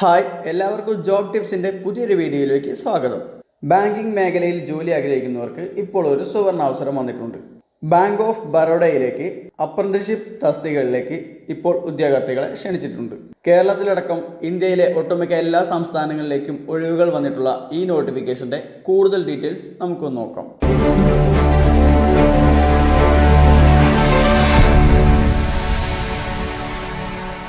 Hi എല്ലാവർക്കും job ടിപ്സിന്റെ പുതിയൊരു വീഡിയോയിലേക്ക് സ്വാഗതം. ബാങ്കിംഗ് മേഖലയിൽ ജോലി ആഗ്രഹിക്കുന്നവർക്ക് ഇപ്പോൾ ഒരു സുവർണ അവസരം വന്നിട്ടുണ്ട്. ബാങ്ക് ഓഫ് ബറോഡയിലേക്ക് അപ്രന്റിഷിപ്പ് തസ്തികകളിലേക്ക് ഇപ്പോൾ ഉദ്യോഗാർത്ഥികളെ ക്ഷണിച്ചിട്ടുണ്ട്. കേരളത്തിലടക്കം ഇന്ത്യയിലെ ഒട്ടുമിക്ക എല്ലാ സംസ്ഥാനങ്ങളിലേക്കും ഒഴിവുകൾ വന്നിട്ടുള്ള ഈ നോട്ടിഫിക്കേഷന്റെ കൂടുതൽ ഡീറ്റെയിൽസ് നമുക്കൊന്ന് നോക്കാം.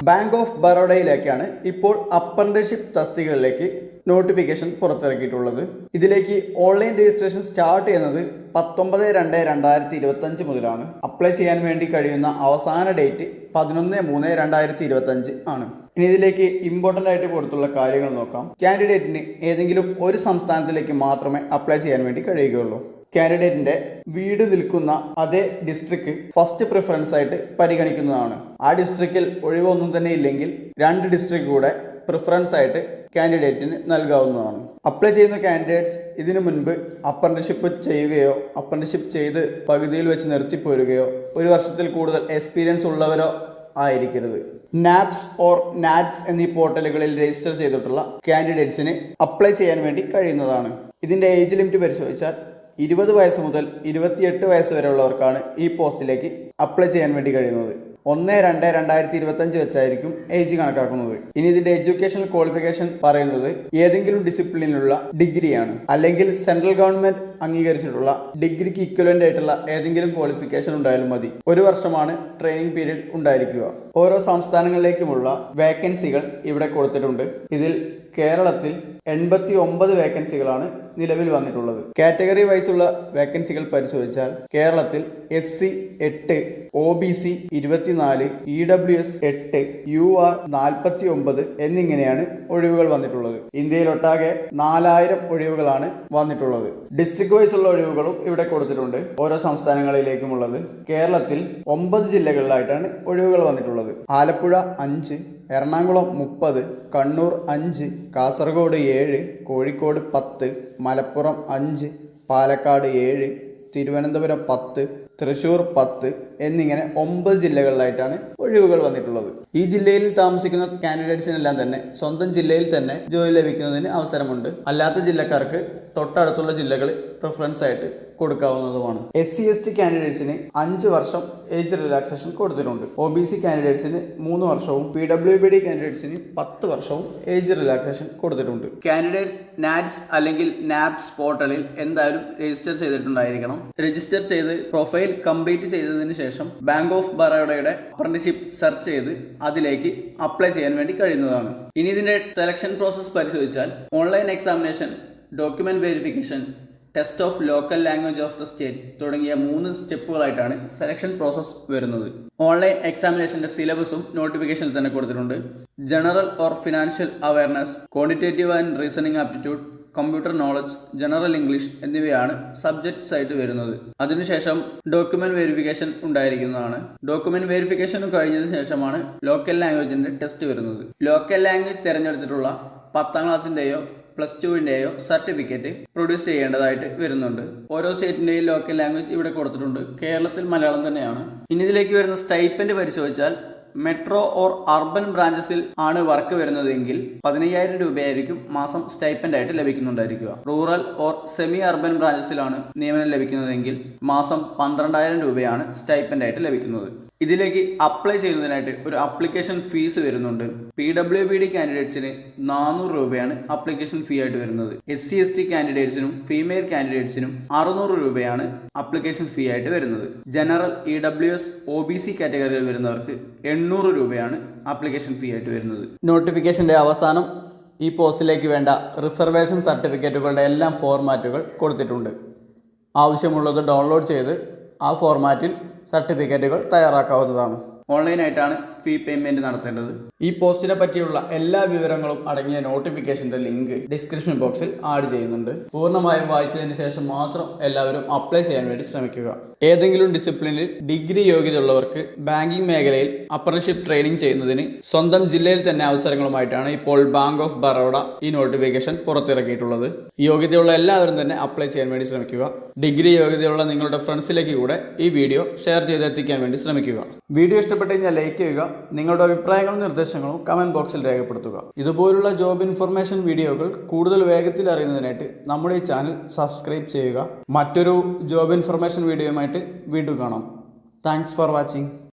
ബാങ്ക് ഓഫ് ബറോഡയിലേക്കാണ് ഇപ്പോൾ അപ്രന്റീഷിപ്പ് തസ്തികകളിലേക്ക് നോട്ടിഫിക്കേഷൻ പുറത്തിറക്കിയിട്ടുള്ളത്. ഇതിലേക്ക് ഓൺലൈൻ രജിസ്ട്രേഷൻ സ്റ്റാർട്ട് ചെയ്യുന്നത് പത്തൊമ്പത് രണ്ട് രണ്ടായിരത്തി ഇരുപത്തഞ്ച് മുതലാണ്. അപ്ലൈ ചെയ്യാൻ വേണ്ടി കഴിയുന്ന അവസാന ഡേറ്റ് പതിനൊന്ന് മൂന്ന് രണ്ടായിരത്തി ഇരുപത്തഞ്ച് ആണ്. ഇനി ഇതിലേക്ക് ഇമ്പോർട്ടന്റ് ആയിട്ട് കൊടുത്തുള്ള കാര്യങ്ങൾ നോക്കാം. കാൻഡിഡേറ്റിന് ഏതെങ്കിലും ഒരു സംസ്ഥാനത്തിലേക്ക് മാത്രമേ അപ്ലൈ ചെയ്യാൻ വേണ്ടി കഴിയുകയുള്ളൂ. കാൻഡിഡേറ്റിന്റെ വീട് നിൽക്കുന്ന അതേ ഡിസ്ട്രിക്ട് ഫസ്റ്റ് പ്രിഫറൻസ് ആയിട്ട് പരിഗണിക്കുന്നതാണ്. ആ ഡിസ്ട്രിക്റ്റിൽ ഒഴിവൊന്നും തന്നെ ഇല്ലെങ്കിൽ രണ്ട് ഡിസ്ട്രിക്ട് കൂടെ പ്രിഫറൻസ് ആയിട്ട് കാൻഡിഡേറ്റിന് നൽകാവുന്നതാണ്. അപ്ലൈ ചെയ്യുന്ന കാൻഡിഡേറ്റ്സ് ഇതിനു മുൻപ് അപ്രന്റിഷിപ്പ് ചെയ്യുകയോ അപ്രന്റിഷിപ്പ് ചെയ്ത് പകുതിയിൽ വെച്ച് നിർത്തിപ്പോരുകയോ ഒരു വർഷത്തിൽ കൂടുതൽ എക്സ്പീരിയൻസ് ഉള്ളവരോ ആയിരിക്കരുത്. നാപ്സ് ഓർ നാറ്റ്സ് എന്നീ പോർട്ടലുകളിൽ രജിസ്റ്റർ ചെയ്തിട്ടുള്ള കാൻഡിഡേറ്റ്സിന് അപ്ലൈ ചെയ്യാൻ വേണ്ടി കഴിയുന്നതാണ്. ഇതിന്റെ ഏജ് ലിമിറ്റ് പരിശോധിച്ചാൽ ഇരുപത് വയസ്സ് മുതൽ ഇരുപത്തിയെട്ട് വയസ്സ് വരെയുള്ളവർക്കാണ് ഈ പോസ്റ്റിലേക്ക് അപ്ലൈ ചെയ്യാൻ വേണ്ടി കഴിയുന്നത്. ഒന്ന് രണ്ട് രണ്ടായിരത്തി ഇരുപത്തഞ്ച് വെച്ചായിരിക്കും ഏജ് കണക്കാക്കുന്നത്. ഇനി ഇതിന്റെ എഡ്യൂക്കേഷണൽ ക്വാളിഫിക്കേഷൻ പറയുന്നത് ഏതെങ്കിലും ഡിസിപ്ലിനിലുള്ള ഡിഗ്രിയാണ്. അല്ലെങ്കിൽ സെൻട്രൽ ഗവൺമെന്റ് അംഗീകരിച്ചിട്ടുള്ള ഡിഗ്രിക്ക് ഇക്വലന്റ് ആയിട്ടുള്ള ഏതെങ്കിലും ക്വാളിഫിക്കേഷൻ ഉണ്ടായാലും മതി. ഒരു വർഷമാണ് ട്രെയിനിങ് പീരീഡ് ഉണ്ടായിരിക്കുക. ഓരോ സംസ്ഥാനങ്ങളിലേക്കുമുള്ള വേക്കൻസികൾ ഇവിടെ കൊടുത്തിട്ടുണ്ട്. ഇതിൽ കേരളത്തിൽ എൺപത്തി ഒമ്പത് വേക്കൻസികളാണ് നിലവിൽ വന്നിട്ടുള്ളത്. കാറ്റഗറി വൈസ് ഉള്ള വേക്കൻസികൾ പരിശോധിച്ചാൽ കേരളത്തിൽ എസ് സി എട്ട് ഒ ബി സി ഇരുപത്തിനാല് ഇ ഡബ്ല്യു എസ് എട്ട് യു ആർ നാൽപ്പത്തി ഒമ്പത് എന്നിങ്ങനെയാണ് ഒഴിവുകൾ വന്നിട്ടുള്ളത്. ഇന്ത്യയിലൊട്ടാകെ നാലായിരം ഒഴിവുകളാണ് വന്നിട്ടുള്ളത്. ഡിസ്ട്രിക്ട് വൈസ് ഉള്ള ഒഴിവുകളും ഇവിടെ കൊടുത്തിട്ടുണ്ട്. ഓരോ സംസ്ഥാനങ്ങളിലേക്കുമുള്ളത്. കേരളത്തിൽ ഒമ്പത് ജില്ലകളിലായിട്ടാണ് ഒഴിവുകൾ വന്നിട്ടുള്ളത്. ആലപ്പുഴ അഞ്ച് എറണാകുളം മുപ്പത് കണ്ണൂർ അഞ്ച് കാസർഗോഡ് ഏഴ് കോഴിക്കോട് പത്ത് മലപ്പുറം അഞ്ച് പാലക്കാട് ഏഴ് തിരുവനന്തപുരം പത്ത് തൃശൂർ പത്ത് എന്നിങ്ങനെ ഒമ്പത് ജില്ലകളിലായിട്ടാണ് ഒഴിവുകൾ വന്നിട്ടുള്ളത്. ഈ ജില്ലയിൽ താമസിക്കുന്ന കാൻഡിഡേറ്റ്സിനെല്ലാം തന്നെ സ്വന്തം ജില്ലയിൽ തന്നെ ജോലി ലഭിക്കുന്നതിന് അവസരമുണ്ട്. അല്ലാത്ത ജില്ലക്കാർക്ക് തൊട്ടടുത്തുള്ള ജില്ലകൾ പ്രിഫറൻസ് ആയിട്ട് കൊടുക്കാവുന്നതുമാണ്. എസ് സി എസ് ടി കാൻഡിഡേറ്റ്സിന് അഞ്ച് വർഷം ഏജ് റിലാക്സേഷൻ കൊടുത്തിട്ടുണ്ട്. ഒ ബി സി കാൻഡിഡേറ്റ്സിന് മൂന്ന് വർഷവും പി ഡബ്ല്യു ബി ഡി കാൻഡിഡേറ്റ്സിന് പത്ത് വർഷവും ഏജ് റിലാക്സേഷൻ കൊടുത്തിട്ടുണ്ട്. കാൻഡിഡേറ്റ്സ് നാറ്റ്സ് അല്ലെങ്കിൽ നാപ്സ് പോർട്ടലിൽ എന്തായാലും രജിസ്റ്റർ ചെയ്തിട്ടുണ്ടായിരിക്കണം. രജിസ്റ്റർ ചെയ്ത് പ്രൊഫൈൽ കംപ്ലീറ്റ് ചെയ്തതിന് ശേഷം ബാങ്ക് ഓഫ് ബറോഡയുടെ അപ്രന്റിഷിപ്പ് സെർച്ച് ചെയ്ത് അതിലേക്ക് അപ്ലൈ ചെയ്യാൻ വേണ്ടി കഴിയുന്നതാണ്. ഇനി ഇതിന്റെ സെലക്ഷൻ പ്രോസസ് പരിശോധിച്ചാൽ online examination document verification test of local language of the state തുടങ്ങിയ മൂന്ന് സ്റ്റെപ്പുകളായിട്ടാണ് സെലക്ഷൻ പ്രോസസ്സ് വരുന്നത്. ഓൺലൈൻ എക്സാമിനേഷന്റെ സിലബസും നോട്ടിഫിക്കേഷനിൽ തന്നെ കൊടുത്തിട്ടുണ്ട്. General or financial awareness quantitative and reasoning aptitude computer knowledge general English എന്നിവയാണ് സബ്ജക്ട്സ് ആയിട്ട് വരുന്നത്. അതിനുശേഷം ഡോക്യുമെന്റ് വെരിഫിക്കേഷൻ ഉണ്ടായിരിക്കുന്നതാണ്. ഡോക്യുമെന്റ് വെരിഫിക്കേഷൻ കഴിഞ്ഞതിന് ശേഷമാണ് ലോക്കൽ ലാംഗ്വേജിന്റെ ടെസ്റ്റ് വരുന്നത്. ലോക്കൽ ലാംഗ്വേജ് തിരഞ്ഞെടുത്തിട്ടുള്ള പത്താം ക്ലാസ്സിന്റെയോ പ്ലസ് ടുവിന്റെയോ സർട്ടിഫിക്കറ്റ് പ്രൊഡ്യൂസ് ചെയ്യേണ്ടതായിട്ട് വരുന്നുണ്ട്. ഓരോ സ്റ്റേറ്റിന്റെയും ലോക്കൽ ലാംഗ്വേജ് ഇവിടെ കൊടുത്തിട്ടുണ്ട്. കേരളത്തിൽ മലയാളം തന്നെയാണ്. ഇനി ഇതിലേക്ക് വരുന്ന സ്റ്റൈപ്പൻഡ് പരിശോധിച്ചാൽ മെട്രോ ഓർ അർബൻ ബ്രാഞ്ചസിൽ ആണ് വർക്ക് വരുന്നതെങ്കിൽ പതിനയ്യായിരം രൂപയായിരിക്കും മാസം സ്റ്റൈപ്പൻഡ് ആയിട്ട് ലഭിക്കുന്നുണ്ടായിരിക്കുക. റൂറൽ ഓർ സെമി അർബൻ ബ്രാഞ്ചസിലാണ് നിയമനം ലഭിക്കുന്നതെങ്കിൽ മാസം പന്ത്രണ്ടായിരം രൂപയാണ് സ്റ്റൈപ്പൻഡ് ആയിട്ട് ലഭിക്കുന്നത്. ഇതിലേക്ക് അപ്ലൈ ചെയ്യുന്നതിനായിട്ട് ഒരു അപ്ലിക്കേഷൻ ഫീസ് വരുന്നുണ്ട്. പി ഡബ്ല്യു ബി ഡി കാൻഡിഡേറ്റ്സിന് നാനൂറ് രൂപയാണ് അപ്ലിക്കേഷൻ ഫീ ആയിട്ട് വരുന്നത്. എസ് സി എസ് ടി കാൻഡിഡേറ്റ്സിനും ഫീമെയിൽ കാൻഡിഡേറ്റ്സിനും അറുന്നൂറ് രൂപയാണ് അപ്ലിക്കേഷൻ ഫീ ആയിട്ട് വരുന്നത്. General E W S O B C കാറ്റഗറിയിൽ വരുന്നവർക്ക് എണ്ണൂറ് രൂപയാണ് അപ്ലിക്കേഷൻ ഫീ ആയിട്ട് വരുന്നത്. നോട്ടിഫിക്കേഷന്റെ അവസാനം ഈ പോസ്റ്റിലേക്ക് വേണ്ട റിസർവേഷൻ സർട്ടിഫിക്കറ്റുകളുടെ എല്ലാം ഫോർമാറ്റുകൾ കൊടുത്തിട്ടുണ്ട്. ആവശ്യമുള്ളത് ഡൗൺലോഡ് ചെയ്ത് ആ ഫോർമാറ്റിൽ സർട്ടിഫിക്കറ്റുകൾ തയ്യാറാക്കാവുന്നതാണ്. ഓൺലൈനായിട്ടാണ് ഫീ പേയ്മെന്റ് നടത്തേണ്ടത്. ഈ പോസ്റ്റിനെ പറ്റിയുള്ള എല്ലാ വിവരങ്ങളും അടങ്ങിയ നോട്ടിഫിക്കേഷന്റെ ലിങ്ക് ഡിസ്ക്രിപ്ഷൻ ബോക്സിൽ ആഡ് ചെയ്യുന്നുണ്ട്. പൂർണമായും വായിച്ചതിന് ശേഷം മാത്രം എല്ലാവരും അപ്ലൈ ചെയ്യാൻ വേണ്ടി ശ്രമിക്കുക. ഏതെങ്കിലും ഡിസിപ്ലിനിൽ ഡിഗ്രി യോഗ്യത ഉള്ളവർക്ക് ബാങ്കിംഗ് മേഖലയിൽ അപ്രന്റിഷിപ്പ് ട്രെയിനിങ് ചെയ്യുന്നതിന് സ്വന്തം ജില്ലയിൽ തന്നെ അവസരങ്ങളുമായിട്ടാണ് ഇപ്പോൾ ബാങ്ക് ഓഫ് ബറോഡ ഈ നോട്ടിഫിക്കേഷൻ പുറത്തിറക്കിയിട്ടുള്ളത്. യോഗ്യതയുള്ള എല്ലാവരും തന്നെ അപ്ലൈ ചെയ്യാൻ വേണ്ടി ശ്രമിക്കുക. ഡിഗ്രി യോഗ്യതയുള്ള നിങ്ങളുടെ ഫ്രണ്ട്സിലേക്ക് കൂടെ ഈ വീഡിയോ ഷെയർ ചെയ്തെത്തിക്കാൻ വേണ്ടി ശ്രമിക്കുക. വീഡിയോ ഇഷ്ടപ്പെട്ടു കഴിഞ്ഞാൽ ലൈക്ക് ചെയ്യുക നിങ്ങളുടെ അഭിപ്രായങ്ങളും നിർദ്ദേശങ്ങളും കമന്റ് ബോക്സിൽ രേഖപ്പെടുത്തുക. ഇതുപോലുള്ള ജോബ് ഇൻഫർമേഷൻ വീഡിയോകൾ കൂടുതൽ വേഗത്തിൽ അറിയുന്നതിനായിട്ട് നമ്മുടെ ഈ ചാനൽ സബ്സ്ക്രൈബ് ചെയ്യുക. മറ്റൊരു ജോബ് ഇൻഫർമേഷൻ വീഡിയോയുമായിട്ട് വീണ്ടും കാണാം. Thanks for watching